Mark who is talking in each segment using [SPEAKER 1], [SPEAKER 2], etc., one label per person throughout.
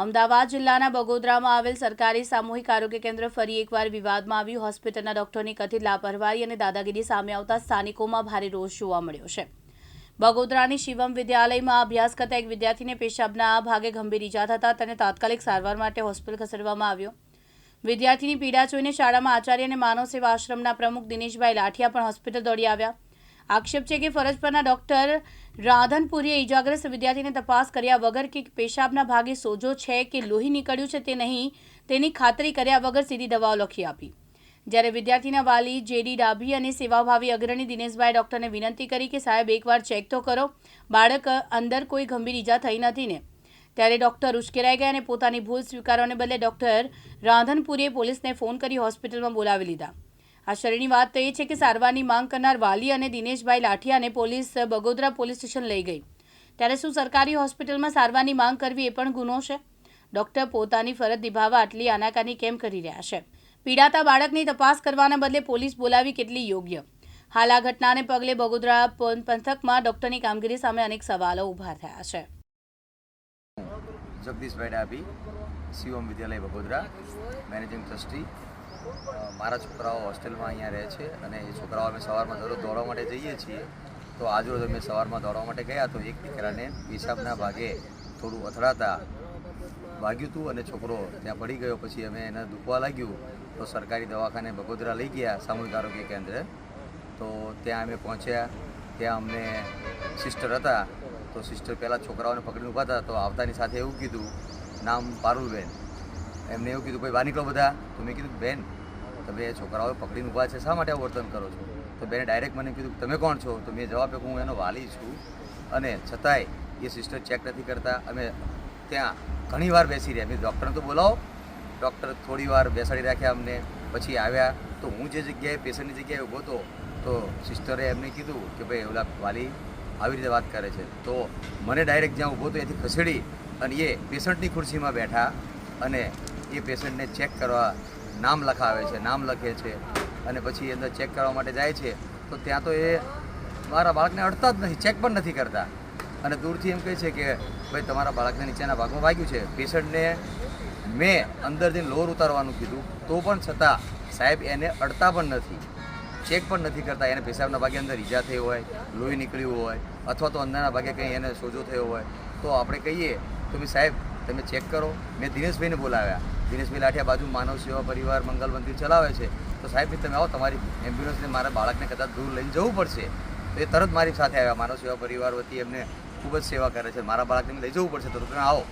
[SPEAKER 1] અમદાવાદ જિલ્લાના બગોદરામાં આવેલ સરકારી સામૂહિક આરોગ્ય કેન્દ્ર ફરી એકવાર વિવાદમાં આવ્યું. હોસ્પિટલના ડોક્ટરની કથિત લાપરવાહી અને દાદાગીરી સામે આવતા સ્થાનિકોમાં ભારે રોષ જોવા મળ્યો છે. બગોદરાની શિવમ વિદ્યાલયમાં અભ્યાસ કરતા એક વિદ્યાર્થીને પેશાબના આ ભાગે ગંભીર ઇજા થતા તેને તાત્કાલિક સારવાર માટે હોસ્પિટલ ખસેડવામાં આવ્યો. વિદ્યાર્થીની પીડા જોઈને શાળામાં આચાર્ય અને માનવ સેવા આશ્રમના પ્રમુખ દિનેશભાઈ લાઠિયા પણ હોસ્પિટલ દોડી આવ્યા. આક્ષેપ છે કે ફરજ પરના ડોક્ટર રાધનપુરીએ ઇજાગ્રસ્ત વિદ્યાર્થીને તપાસ કર્યા વગર કે પેશાબના ભાગે સોજો છે કે લોહી નીકળ્યું છે તે નહીં, તેની ખાતરી કર્યા વગર સીધી દવાઓ લખી આપી. જ્યારે વિદ્યાર્થીના વાલી જેડી ડાભી અને સેવાભાવી અગ્રણી દિનેશભાઈ ડોક્ટરને વિનંતી કરી કે સાહેબ એકવાર ચેક તો કરો, બાળક અંદર કોઈ ગંભીર ઈજા થઈ નથી ને. ત્યારે ડોક્ટર ઉશ્કેરાઈ ગયા અને પોતાની ભૂલ સ્વીકારવાને બદલે ડોક્ટર રાધનપુરીએ પોલીસને ફોન કરી હોસ્પિટલમાં બોલાવી લીધા. આશ્ચર્યની વાત તો એ છે કે સારવારની માંગ કરનાર વાલી અને દિનેશભાઈ લાઠિયાને પોલીસ બગોદરા પોલીસ સ્ટેશન લઈ ગઈ. ત્યારે શું સરકારી હોસ્પિટલમાં સારવારની માંગ કરવી એ પણ ગુનો છે? ડોક્ટર પોતાની ફરજ નિભાવવા આટલી આનાકાની કેમ કરી રહ્યા છે? પીડાતા બાળકની તપાસ કરવાના બદલે પોલીસ બોલાવી કેટલી યોગ્ય? હાલ આ ઘટનાને પગલે બગોદરા પંથકમાં ડોક્ટરની કામગીરી સામે અનેક સવાલો ઊભા થયા છે.
[SPEAKER 2] જગદીશભાઈ ડાભી, શિવમ વિદ્યાલય, બગોદરા, મેનેજિંગ ટ્રસ્ટી મારા છોકરાઓ હોસ્ટેલમાં અહીંયા રહે છે અને એ છોકરાઓ અમે સવારમાં દરરોજ દોડવા માટે જઈએ છીએ. તો આજરોજ અમે સવારમાં દોડવા માટે ગયા તો એક દીકરાને પેશાબના ભાગે થોડું અથડાતા વાગ્યું હતું અને છોકરો ત્યાં પડી ગયો. પછી અમે એને દુખવા લાગ્યું તો સરકારી દવાખાને બગોદરા લઈ ગયા સામૂહિક આરોગ્ય કેન્દ્ર. તો ત્યાં અમે પહોંચ્યા. ત્યાં અમને સિસ્ટર હતા. તો સિસ્ટર પહેલાં છોકરાઓને પકડીને ઊભા હતા. તો આવતાની સાથે એવું કીધું, નામ પારુલબેન. એમને એવું કીધું, ભાઈ, બહાર નીકળો બધા. તો મેં કીધું, બેન, તમે છોકરાઓ પકડીને ઊભા છે, શા માટે વર્તન કરો છો? તો બેને ડાયરેક્ટ મને કીધું, તમે કોણ છો? તો મેં જવાબ આપ્યો હું એનો વાલી છું. અને છતાંય એ સિસ્ટર ચેક નથી કરતા. અમે ત્યાં ઘણી વાર બેસી રહ્યા. મેં ડૉક્ટરને તો બોલાવો. ડૉક્ટર થોડી વાર બેસાડી રાખ્યા અમને. પછી આવ્યા. તો હું જે જગ્યાએ પેશન્ટની જગ્યાએ ઊભો હતો, તો સિસ્ટરે એમને કીધું કે, ભાઈ, ઓલા વાલી આવી રીતે વાત કરે છે. તો મને ડાયરેક્ટ જ્યાં ઊભો હતો ત્યાંથી ખસેડી અને એ પેશન્ટની ખુરશીમાં બેઠા અને એ પેશન્ટને ચેક કરવા નામ લખાવે છે, નામ લખે છે અને પછી અંદર ચેક કરવા માટે જાય છે, તો ત્યાં તો એ મારા બાળકને અડતા જ નથી, ચેક પણ નથી કરતા. અને દૂરથી એમ કહે છે કે, ભાઈ, તમારા બાળકને નીચેના ભાગમાં વાગ્યું છે. પેશન્ટને મેં અંદરથી લોર ઉતારવાનું કીધું, તો પણ છતાં સાહેબ એને અડતા પણ નથી, ચેક પણ નથી કરતા. એને પેશાબના ભાગે અંદર ઈજા થઈ હોય, લોહી નીકળ્યું હોય, અથવા તો અંદરના ભાગે કંઈ એને સોજો થયો હોય, તો આપણે કહીએ, તો ભાઈ સાહેબ, તમે ચેક કરો. મેં દિનેશભાઈને બોલાવ્યા. દિનેશભાઈ લાઠિયા બાજુ માનવ સેવા પરિવાર મંગલ મંદિર ચલાવે છે. તો સાહેબ, તમે આવો, તમારી એમ્બ્યુલન્સને મારા બાળકને કદાચ દૂર લઈને જવું પડશે. તો એ તરત મારી સાથે આવ્યા. માનવ સેવા પરિવાર વતી એમને ખૂબ જ સેવા કરે છે. મારા બાળકને લઈ જવું પડશે. તો તમે આવો.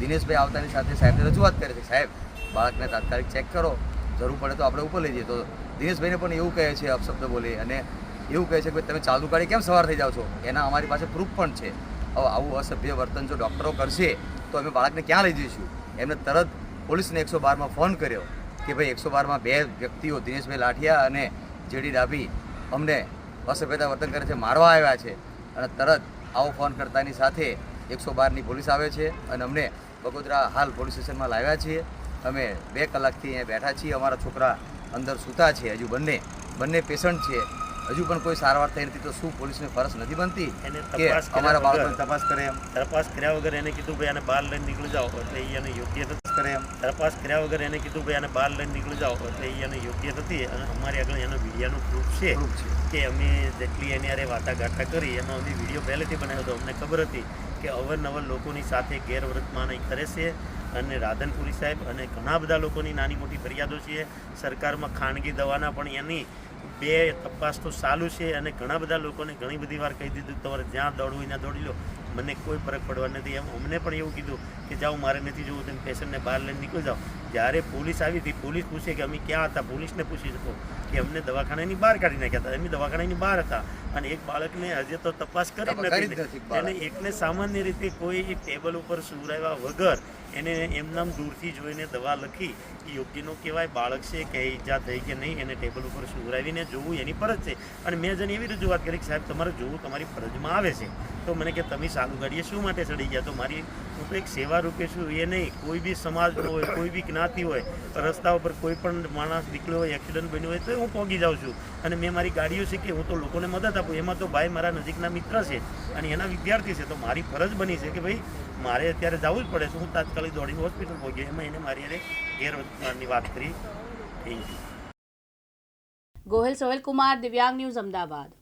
[SPEAKER 2] દિનેશભાઈ આવતાની સાથે સાહેબને રજૂઆત કરે છે. સાહેબ, બાળકને તાત્કાલિક ચેક કરો. જરૂર પડે તો આપણે ઉપર લઈ જઈએ. તો દિનેશભાઈને પણ એવું કહે છે, અપશબ્દ બોલી અને એવું કહે છે કે તમે ચાલુ ગાડી કેમ સવાર થઈ જાઓ છો? એના અમારી પાસે પ્રૂફ પણ છે. હવે આવું અસભ્ય વર્તન જો ડૉક્ટરો કરશે, તો અમે બાળકને ક્યાં લઈ જઈશું? એમને તરત પોલીસને એકસો બારમાં ફોન કર્યો કે ભાઈ એકસો બારમાં બે વ્યક્તિઓ દિનેશભાઈ લાઠિયા અને જેડી ડાભી અમને અસભ્યતા વર્તન કરે છે, મારવા આવ્યા છે અને તરત આવો ફોન કરતાની સાથે એકસો બારની પોલીસ આવે છે અને અમને બગોદરા હાલ પોલીસ સ્ટેશનમાં લાવ્યા છીએ. અમે બે કલાકથી અહીંયા બેઠા છીએ. અમારા છોકરા અંદર સૂતા છે. હજુ બંને બંને પેશન્ટ છે. હજુ પણ કોઈ સારવાર થઈ નથી તો શું પોલીસને ફરજ નથી બનતી કે
[SPEAKER 3] તપાસ
[SPEAKER 2] અમારા બાળકોની તપાસ કરે એમ?
[SPEAKER 3] તપાસ કર્યા વગર એને કીધું ભાઈ આને બહાર લઈને નીકળી જાઓ. એટલે એ એને યોગ્ય નથી.
[SPEAKER 2] કરે એમ?
[SPEAKER 3] તપાસ કર્યા વગર એને કીધું ભાઈ આને બહાર લઈને નીકળી જાઓ. એટલે એ એને યોગ્ય નથી. અને અમારી આગળ એનો વિડીયાનો પ્રૂફ છે કે અમે જેટલી એની હારે વાટાઘાટા કરી એનો અમે વીડિયો પહેલેથી બનાવ્યો હતો. અમને ખબર હતી કે અવરનવર લોકોની સાથે ગેરવર્તમાન કરે છે અને રાધનપુરી સાહેબ અને ઘણા બધા લોકોની નાની મોટી ફરિયાદો છે. સરકારમાં ખાનગી દવાના પણ એની બે તપાસ તો ચાલુ છે અને ઘણા બધા લોકોને ઘણી બધી વાર કહી દીધું તમારે જ્યાં દોડવું ત્યાં દોડી લો. મને કોઈ ફરક પડવા નથી. એમ અમને પણ એવું કીધું કે જાઓ મારે નથી જોવું તમે પેશન્ટને બહાર લઈને નીકળી જાઓ. જ્યારે પોલીસ આવી હતી પોલીસ પૂછે કે અમે ક્યાં હતા? પોલીસને પૂછી શકો કે અમને દવાખાનાની બહાર કાઢી નાખ્યા હતા. અમે દવાખાનાની બહાર હતા અને એક બાળકને હજી તો તપાસ કરી નથી એને એકને સામાન્ય રીતે કોઈ ટેબલ ઉપર સુવરાવ્યા વગર એને એમનામ દૂરથી જોઈને દવા લખી એ યોગ્યનો કહેવાય, બાળક છે કે ઈજા થઈ કે નહીં, એને ટેબલ ઉપર સુવરાવીને જોવું એની ફરજ છે. અને મેં જેને એવી રજૂઆત કરી કે સાહેબ, તમારે જોવું તમારી ફરજમાં આવે છે. તો મને કે તમે સાલું ગાડીએ શું માટે ચડી ગયા? તો મારી હું તો એક સેવા રૂપે છું, એ નહીં, કોઈ બી સમાજનો હોય, કોઈ બી જ્ઞાતિ હોય, રસ્તા ઉપર કોઈ પણ માણસ નીકળ્યો હોય, એક્સિડન્ટ બન્યો હોય, તો હું પહોંચી જાઉં છું. અને મેં મારી ગાડીઓ શીખી હું તો લોકોને મદદ આપું, એમાં તો ભાઈ મારા નજીકના મિત્ર છે અને એના વિદ્યાર્થી છે, તો મારી ફરજ બની છે કે ભાઈ, મારે અત્યારે જવું જ પડે છે. હું તાત્કાલિક દોડીને હોસ્પિટલ પહોંચ્યો એમાં એને મારી અરે ગેરવર્તમાનની વાત કરી. થેન્ક યુ
[SPEAKER 1] ગોહિલ સોહેલ દિવ્યાંગ ન્યૂઝ અમદાવાદ.